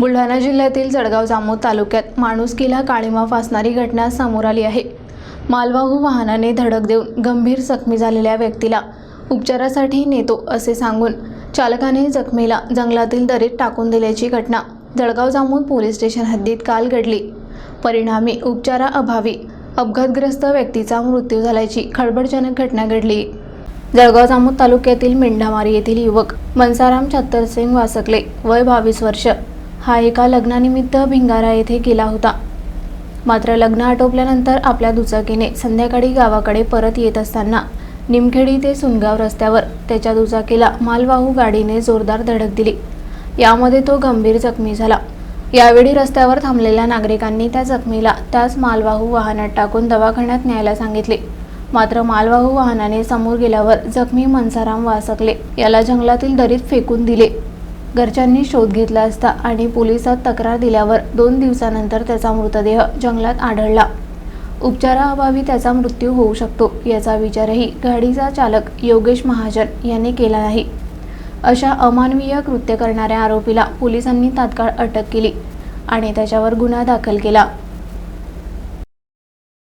बुलढाणा जिल्ह्यातील जळगाव जामोद तालुक्यात माणुसकीला काळीमा फासणारी घटना समोर आली आहे. मालवाहू वाहनाने धडक देऊन गंभीर जखमी झालेल्या व्यक्तीला उपचारासाठी नेतो असे सांगून चालकाने जखमीला जंगलातील दरीत टाकून दिल्याची घटना जळगाव जामोद पोलीस स्टेशन हद्दीत काल घडली. परिणामी उपचाराअभावी अपघातग्रस्त व्यक्तीचा मृत्यू झाल्याची खळबळजनक घटना घडली. जळगाव जामोद तालुक्यातील मेंढामारी येथील युवक मनसाराम छत्तरसिंग वासकले वय बावीस वर्ष हा एका लग्नानिमित्त भिंगारा येथे केला होता. मात्र लग्न आटोपल्यानंतर आपल्या दुचाकीने संध्याकाळी गावाकडे परत येत असताना निमखेडी ते सुनगाव रस्त्यावर त्याच्या दुचाकीला मालवाहू गाडीने जोरदार धडक दिली. यामध्ये तो गंभीर जखमी झाला. यावेळी रस्त्यावर थांबलेल्या नागरिकांनी त्या जखमीला त्याच मालवाहू वाहनात टाकून दवाखान्यात न्यायला सांगितले. मात्र मालवाहू वाहनाने समोर गेल्यावर जखमी मनसाराम वासकले याला जंगलातील दरीत फेकून दिले. घरच्यांनी शोध घेतला असता आणि पोलिसात तक्रार दिल्यावर दोन दिवसानंतर त्याचा मृतदेह जंगलात आढळला. उपचाराअभावी त्याचा मृत्यू होऊ शकतो याचा विचारही गाडीचा चालक योगेश महाजन यांनी केला नाही. अशा अमानवीय कृत्य करणाऱ्या आरोपीला पोलिसांनी तात्काळ अटक केली आणि त्याच्यावर गुन्हा दाखल केला.